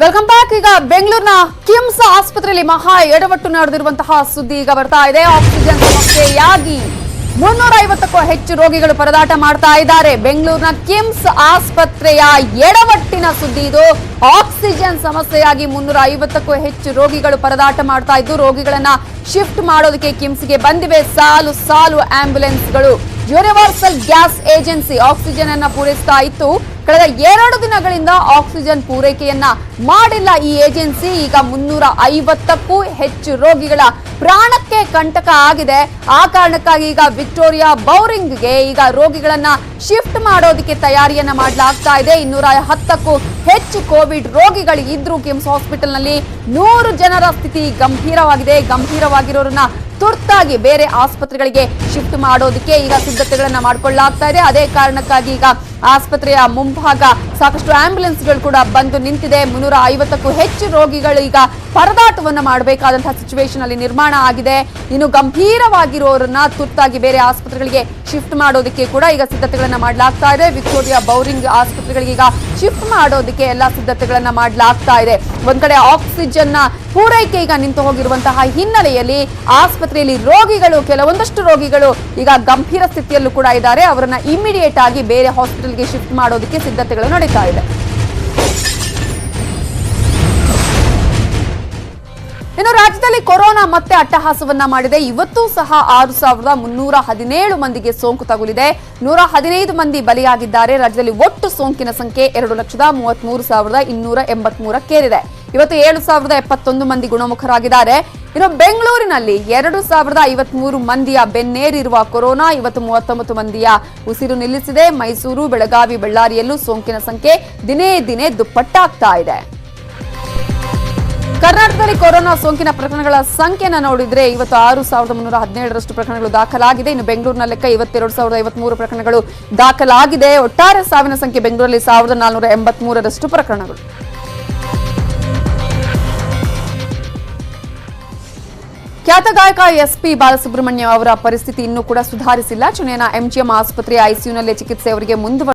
Welcome back ಈಗ ಬೆಂಗಳೂರಿನ ಕಿಮ್ಸ್ ಆಸ್ಪತ್ರೆಯಲ್ಲಿ ಮಹಾ ಎಡವಟ್ಟು ನಡೆದಿರುವಂತಹ ಸುದ್ದಿ ಈಗ ಬರ್ತಾ ಇದೆ. ಆಕ್ಸಿಜನ್ ಸಮಸ್ಯೆಯಾಗಿ ಮುನ್ನೂರ ಐವತ್ತಕ್ಕೂ ಹೆಚ್ಚು ರೋಗಿಗಳು ಪರದಾಟ ಮಾಡ್ತಾ ಇದ್ದಾರೆ. ಬೆಂಗಳೂರಿನ ಕಿಮ್ಸ್ ಆಸ್ಪತ್ರೆಯ ಎಡವಟ್ಟಿನ ಸುದ್ದಿ ಇದು. ಆಕ್ಸಿಜನ್ ಸಮಸ್ಯೆಯಾಗಿ ಮುನ್ನೂರ ಐವತ್ತಕ್ಕೂ ಹೆಚ್ಚು ರೋಗಿಗಳು ಪರದಾಟ ಮಾಡ್ತಾ ಇದ್ದು, ರೋಗಿಗಳನ್ನ ಶಿಫ್ಟ್ ಮಾಡೋದಕ್ಕೆ ಕಿಮ್ಸ್ಗೆ ಬಂದಿವೆ. ಸಾಲು ಸಾಲು ಆಂಬ್ಯುಲೆನ್ಸ್ಗಳು. ಯೂನಿವರ್ಸಲ್ ಗ್ಯಾಸ್ ಏಜೆನ್ಸಿ ಆಕ್ಸಿಜನ್ ಅನ್ನ ಪೂರೈಸ್ತಾ ಇತ್ತು. ಕಳೆದ ಎರಡು ದಿನಗಳಿಂದ ಆಕ್ಸಿಜನ್ ಪೂರೈಕೆಯನ್ನ ಮಾಡಿಲ್ಲ ಈ ಏಜೆನ್ಸಿ. ಈಗ ಮುನ್ನೂರ ಐವತ್ತಕ್ಕೂ ಹೆಚ್ಚು ರೋಗಿಗಳ ಪ್ರಾಣಕ್ಕೆ ಕಂಟಕ ಆಗಿದೆ. ಆ ಕಾರಣಕ್ಕಾಗಿ ಈಗ ವಿಕ್ಟೋರಿಯಾ ಬೌರಿಂಗ್ಗೆ ಈಗ ರೋಗಿಗಳನ್ನ ಶಿಫ್ಟ್ ಮಾಡೋದಕ್ಕೆ ತಯಾರಿಯನ್ನ ಮಾಡಲಾಗ್ತಾ ಇದೆ. ಇನ್ನೂರ ಹತ್ತಕ್ಕೂ ಹೆಚ್ಚು ಕೋವಿಡ್ ರೋಗಿಗಳು ಇದ್ರು ಕಿಮ್ಸ್ ಹಾಸ್ಪಿಟಲ್ನಲ್ಲಿ. ನೂರು ಜನರ ಸ್ಥಿತಿ ಗಂಭೀರವಾಗಿದೆ. ಗಂಭೀರವಾಗಿರೋರನ್ನ ತುರ್ತಾಗಿ ಬೇರೆ ಆಸ್ಪತ್ರೆಗಳಿಗೆ ಶಿಫ್ಟ್ ಮಾಡೋದಕ್ಕೆ ಈಗ ಸಿದ್ಧತೆಗಳನ್ನ ಮಾಡಿಕೊಳ್ಳಲಾಗ್ತಾ ಇದೆ. ಅದೇ ಕಾರಣಕ್ಕಾಗಿ ಈಗ ಆಸ್ಪತ್ರೆಯ ಮುಂಭಾಗ ಸಾಕಷ್ಟು ಆಂಬ್ಯುಲೆನ್ಸ್ಗಳು ಕೂಡ ಬಂದು ನಿಂತಿದೆ. ಮುನ್ನೂರ ಐವತ್ತಕ್ಕೂ ಹೆಚ್ಚು ರೋಗಿಗಳು ಈಗ ಪರದಾಟವನ್ನು ಮಾಡಬೇಕಾದಂತಹ ಸಿಚುವೇಶನ್ ಅಲ್ಲಿ ನಿರ್ಮಾಣ ಆಗಿದೆ. ಇನ್ನು ಗಂಭೀರವಾಗಿರೋರನ್ನ ತುರ್ತಾಗಿ ಬೇರೆ ಆಸ್ಪತ್ರೆಗಳಿಗೆ ಶಿಫ್ಟ್ ಮಾಡೋದಕ್ಕೆ ಕೂಡ ಈಗ ಸಿದ್ಧತೆಗಳನ್ನ ಮಾಡಲಾಗ್ತಾ ಇದೆ. ವಿಕ್ಟೋರಿಯಾ ಬೌರಿಂಗ್ ಆಸ್ಪತ್ರೆಗಳಿಗೆ ಈಗ ಶಿಫ್ಟ್ ಮಾಡೋದಕ್ಕೆ ಎಲ್ಲಾ ಸಿದ್ಧತೆಗಳನ್ನ ಮಾಡಲಾಗ್ತಾ ಇದೆ. ಒಂದ್ ಕಡೆ ಆಕ್ಸಿಜನ್ನ ಪೂರೈಕೆ ಈಗ ನಿಂತು ಹೋಗಿರುವಂತಹ ಹಿನ್ನೆಲೆಯಲ್ಲಿ ಆಸ್ಪತ್ರೆಯಲ್ಲಿ ರೋಗಿಗಳು, ಕೆಲವೊಂದಷ್ಟು ರೋಗಿಗಳು ಈಗ ಗಂಭೀರ ಸ್ಥಿತಿಯಲ್ಲೂ ಕೂಡ ಇದ್ದಾರೆ. ಅವರನ್ನ ಇಮಿಡಿಯೇಟ್ ಆಗಿ ಬೇರೆ ಹಾಸ್ಪಿಟಲ್ಗೆ ಶಿಫ್ಟ್ ಮಾಡೋದಕ್ಕೆ ಸಿದ್ಧತೆಗಳು ನಡೀತಾ ಇದೆ ಇನ್ನು ರಾಜ್ಯದಲ್ಲಿ ಕೊರೋನಾ ಮತ್ತೆ ಅಟ್ಟಹಾಸವನ್ನ ಮಾಡಿದೆ. ಇವತ್ತು ಸಹ ಆರು ಸಾವಿರದ ಮುನ್ನೂರ ಹದಿನೇಳು ಮಂದಿಗೆ ಸೋಂಕು ತಗುಲಿದೆ. ನೂರ ಹದಿನೈದು ಮಂದಿ ಬಲಿಯಾಗಿದ್ದಾರೆ. ರಾಜ್ಯದಲ್ಲಿ ಒಟ್ಟು ಸೋಂಕಿನ ಸಂಖ್ಯೆ ಎರಡು ಲಕ್ಷದ ಮೂವತ್ಮೂರು ಸಾವಿರದ ಇನ್ನೂರ ಎಂಬತ್ಮೂರಕ್ಕೇರಿದೆ ಇವತ್ತು ಏಳು ಸಾವಿರದ ಎಪ್ಪತ್ತೊಂದು ಮಂದಿ ಗುಣಮುಖರಾಗಿದ್ದಾರೆ. ಇನ್ನು ಬೆಂಗಳೂರಿನಲ್ಲಿ ಎರಡು ಸಾವಿರದ ಐವತ್ಮೂರು ಮಂದಿಯ ಬೆನ್ನೇರಿರುವ ಕೊರೋನಾ, ಇವತ್ತು ಮೂವತ್ತೊಂಬತ್ತು ಮಂದಿಯ ಉಸಿರು ನಿಲ್ಲಿಸಿದೆ. ಮೈಸೂರು, ಬೆಳಗಾವಿ, ಬಳ್ಳಾರಿಯಲ್ಲೂ ಸೋಂಕಿನ ಸಂಖ್ಯೆ ದಿನೇ ದಿನೇ ದುಪ್ಪಟ್ಟಾಗ್ತಾ ಇದೆ. ಕರ್ನಾಟಕದಲ್ಲಿ ಕೊರೋನಾ ಸೋಂಕಿನ ಪ್ರಕರಣಗಳ ಸಂಖ್ಯೆಯನ್ನು ನೋಡಿದ್ರೆ ಇವತ್ತು ಆರು ಸಾವಿರದ ಮುನ್ನೂರ ಹದಿನೇಳರಷ್ಟು ಪ್ರಕರಣಗಳು ದಾಖಲಾಗಿದೆ. ಇನ್ನು ಬೆಂಗಳೂರಿನ ಲೆಕ್ಕ ಇವತ್ತೆರಡು ಸಾವಿರದ ಐವತ್ಮೂರು ಪ್ರಕರಣಗಳು ದಾಖಲಾಗಿದೆ. ಒಟ್ಟಾರೆ ಸಾವಿನ ಸಂಖ್ಯೆ ಬೆಂಗಳೂರಲ್ಲಿ ಸಾವಿರದ ನಾಲ್ನೂರ ಎಂಬತ್ಮೂರರಷ್ಟು ಪ್ರಕರಣಗಳು. ಖ್ಯಾತ ಗಾಯಕ ಎಸ್ಪಿ ಬಾಲಸುಬ್ರಹ್ಮಣ್ಯ ಅವರ ಪರಿಸ್ಥಿತಿ ಇನ್ನೂ ಕೂಡ ಸುಧಾರಿಸಿಲ್ಲ. ಚೆನ್ನೈನ ಎಂಜಿಎಂ ಆಸ್ಪತ್ರೆಯ ಐಸಿಯುನಲ್ಲೇ ಚಿಕಿತ್ಸೆ ಅವರಿಗೆ ಮುಂದುವರೆದಿದೆ.